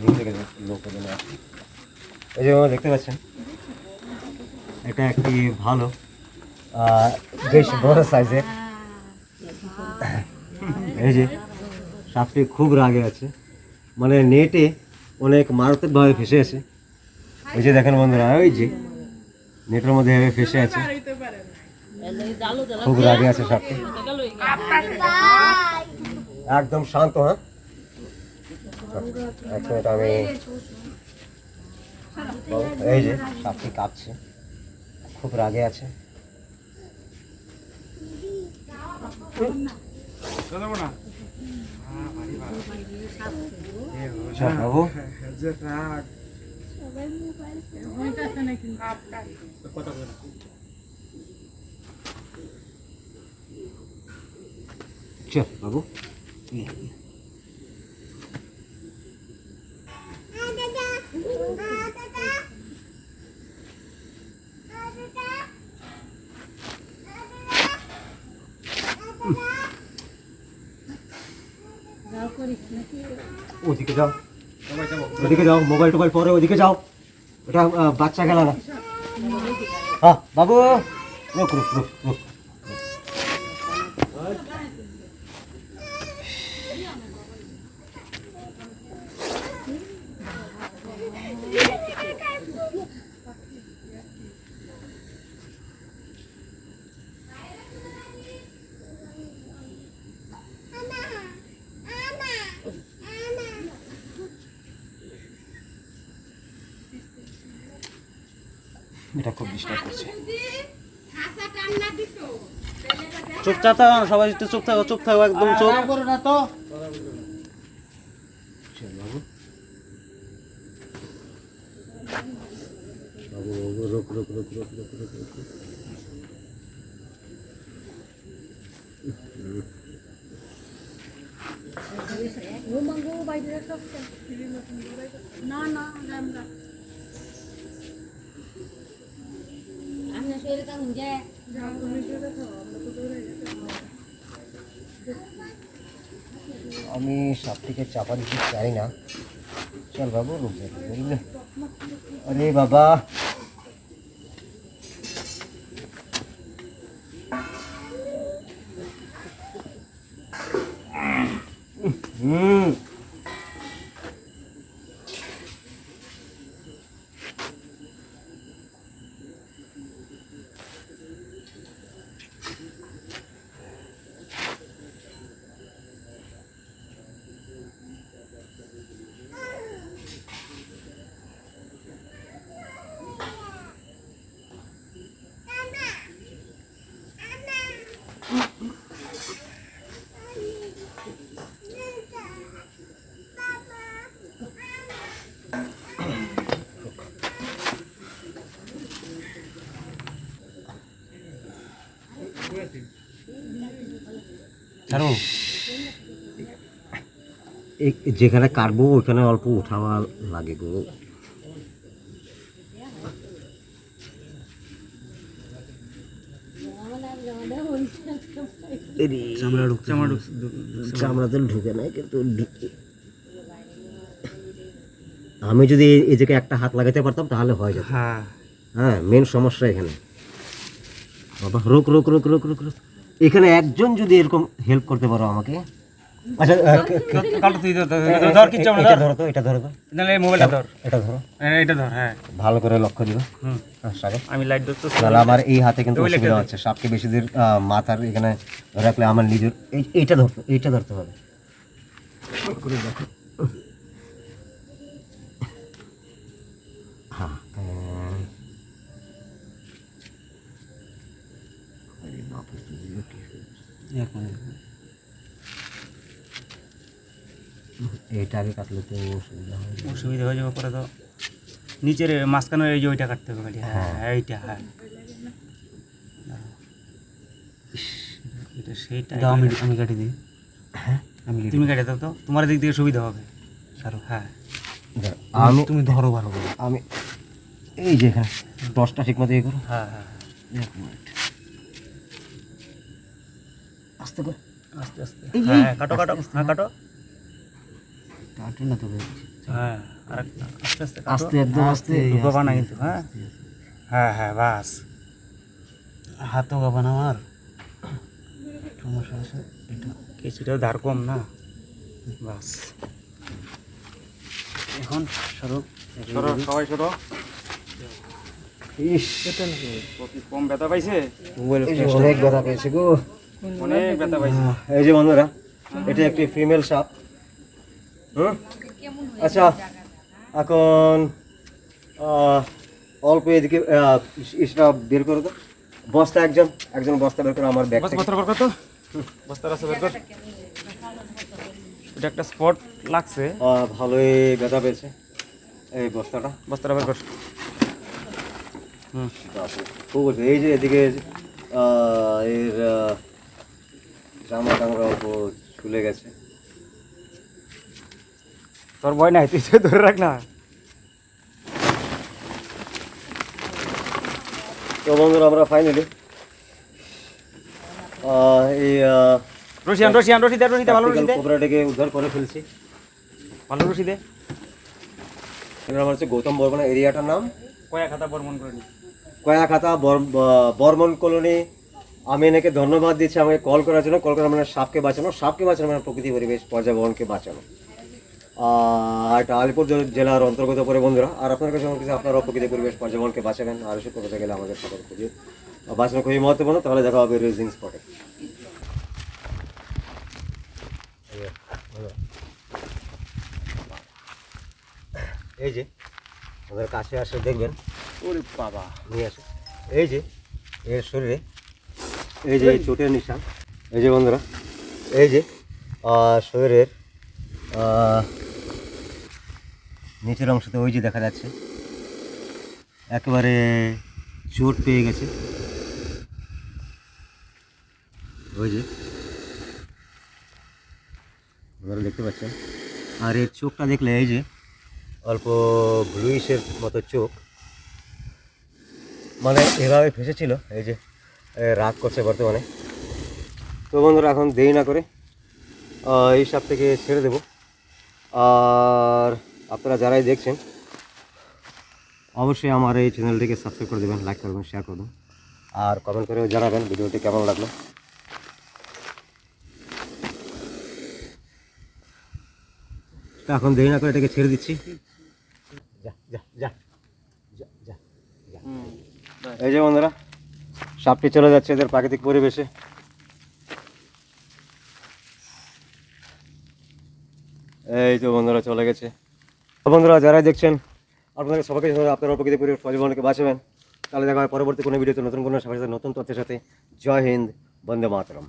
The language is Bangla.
দূর থেকে লোক এই যে দেখতে পাচ্ছেন? এটা একটি ভালো বেশ বড় সাইজের এই যে সাপটি খুব রাগে আছে। মানে নেটে অনেক মারাত্মকভাবে ফেসে আছে। ওই যে দেখেন বন্ধুরা ওই যে নেটের মধ্যে ফেসে আছে। খুব রাগে আছে সাপটি। একদম শান্ত হ্যাঁ? এক মিনিট আমি এই যে সাপটি কাঁপছে খুব রাগে আছে। আচ্ছা, বাবু চল বাবু। ওদিকে যাও। ওদিকে যাও মোবাইল টোবাইল পরে ওদিকে যাও। ওটা আহ, বাচ্চা খেলা না। হ্যাঁ বাবু রুক রুক রুক রুক। এটা খুব ডিস্টার্ব করছে। চুপ থাকো সবাই একটু চুপ থাকো চুপ থাকো একদম চুপ। করো না তো। না না আমি সাপটিকে চাপা দিতে চাই না। চল বাবু রুক বুঝলে আরে বাবা হুম ছাড়ো। যেখানে কাটবো ওইখানে অল্প উঠাওয়া লাগে গো। চামড়াতে ঢুকে নাই কিন্তু আমি যদি এই- জায়গায় একটা হাত লাগাতে পারতাম তাহলে হয় যেত। হ্যাঁ। হ্যাঁ মেন সমস্যা এখানে। বাবা রোক রোক রোক রোক রোক রোক। এখানে একজন যদি এরকম হেল্প করতে পারো আমাকে। আচ্ছা আহ, কে- কে- কাটো তুই ধর, ধর, এ- ধর, ধর কিচ্ছু এ- না এটা ধরো। তো এটা ধরো তো। নাহলে মোবাইলটা ধর। এটা ধরো। হ্যাঁ, এটা ধর হ্যাঁ। ভালো করে লক্ষ্য দিও। হুম। আমি লাইট ধরতে তাহলে আমার এই হাতে কিন্তু ওই অসুবিধা হচ্ছে। সাপকে বেশি দূর আহ, মাথার এখানে রাখলে আমার নিজের এইটা ধরতে এইটা ধরতে হবে। করে দেখো হ্যাঁ আহ, আরে বাপরে, কি? এইটা আগে কাটলে তো অসুবিধা হয় অসুবিধা হয়ে যাবে পরে তো নিচের মাঝখানে এই যে ওইটা কাটতে হবে হ্যাঁ এইটা হ্যাঁ এটা সেইটা আমি আমি কেটে দিই হ্যাঁ আমি তুমি কেটে দাও তো তোমার দিক থেকে সুবিধা হবে সারো হ্যাঁ আমি তুমি ধরো ভালো করে আমি এই যে এখানে। দশটা ঠিক মতো ইয়ে করো। হ্যাঁ হ্যাঁ এক মিনিট। আস্তে করে। আস্তে আস্তে। হ্যাঁ হ্যাঁ, কাটো কাটো হ্যাঁ কাটো। কাটে না তো হ্যাঁ আর আস্তে আস্তে আস্তে একদম আস্তে ঢুকাবা না কিন্তু হ্যাঁ। হ্যাঁ হ্যাঁ বাস। হাতও গাবা না আমার। সমস্যা আছে এটা। কিছুটা ধার কম না। বাস। এখন সরো সরো সবাই সরো। ইস। কম ব্যথা পাইছে? অনেক ব্যথা পেয়েছে গো। অনেক ব্যথা পাইছে। এই যে বন্ধুরা এটা একটি ফিমেল সাপ হুম? আচ্ছা এখন অল্প এদিকে ইসটা বের করে দাও। বস্তা একজন একজন বস্তা বের করে আমার ব্যাগ বস্তা থেকে। বস্তা বের কর তো বস্তা রাস্তা বের কর। এটা একটা স্পট লাগছে। আহ, ভালোই ব্যথা পেয়েছে। এই বস্তাটা। বস্তাটা বের কর। হুম। খুব। এই যে এদিকে এর জামা টামা ছুলে গেছে। তোর ভয় নাই তুই ধরে রাখ না। তো বন্ধুরা আমরা ফাইনালি এই রশিয়ান রশিয়ান রশি দে রশি দে ভালো রশি tactical দে কোবরাটাকে উদ্ধার করে ফেলছি। ভালো রশি দে এবার আমার হচ্ছে গৌতম বর্মন এরিয়াটার নাম। কয়া খাতা বর্মন করে নি কয়াখাতা বর- বর্মন কলোনি আমি এনাকে ধন্যবাদ দিচ্ছি আমাকে কল করার জন্য। কল করা মানে সাপকে বাঁচানো। সাপকে বাঁচানো মানে প্রকৃতি পরিবেশ পর্যাবরণকে বাঁচানো। আর এটা আলিপুর জেলার অন্তর্গত পরে বন্ধুরা আর আপনার কাছে আমার কাছে আপনারাও প্রকৃতি পরিবেশ পর্যাবরণকে বাঁচাবেন। আর এসব করতে গেলে আমাদের সাথে খুবই বাঁচানো খুবই মহত্বপূর্ণ। তাহলে দেখা হবে রেজিং স্পটে এই যে আমাদের কাছে আসে দেখবেন। ওরে বাবা। নিয়ে আসে এই যে এর শরীরে এই যে চোটের নিশান। এই যে বন্ধুরা, এই যে শরীরের নিচের অংশতে ওই যে দেখা যাচ্ছে, একেবারে চোট পেয়ে গেছে। ওই যে, আপনারা দেখতে পাচ্ছেন। আর এর চোখটা দেখলে এই যে, অল্প ব্লুইশের মতো চোখ। মানে এভাবে ফেসেছিল, এই যে এ, রাগ করছে বর্তমানে। তো বন্ধুরা এখন দেরি না করে এই সাপ থেকে ছেড়ে দেব। আর আপনারা যারাই দেখছেন অবশ্যই আমার এই চ্যানেলটিকে সাবস্ক্রাইব করে দেবেন লাইক করবেন শেয়ার করবেন। আর কমেন্ট করেও জানাবেন ভিডিওটি কেমন লাগল। তো এখন দেরি না করে এটাকে ছেড়ে দিচ্ছি। যা যা যা। যা যা যা। এই যে বন্ধুরা সাপটি চলে যাচ্ছে এদের প্রাকৃতিক পরিবেশে। এই তো বন্ধুরা চলে গেছে। বন্ধুরা, যারাই দেখছেন, আপনাদের সবাইকে আপনারা প্রকৃতি পরিবেশ পরিবহনকে বাঁচাবেন। তাহলে দেখা হয় পরবর্তী কোনো ভিডিওতে নতুন কোনো সাথে, নতুন তথ্যের সাথে। জয় হিন্দ, বন্দে মাতরম।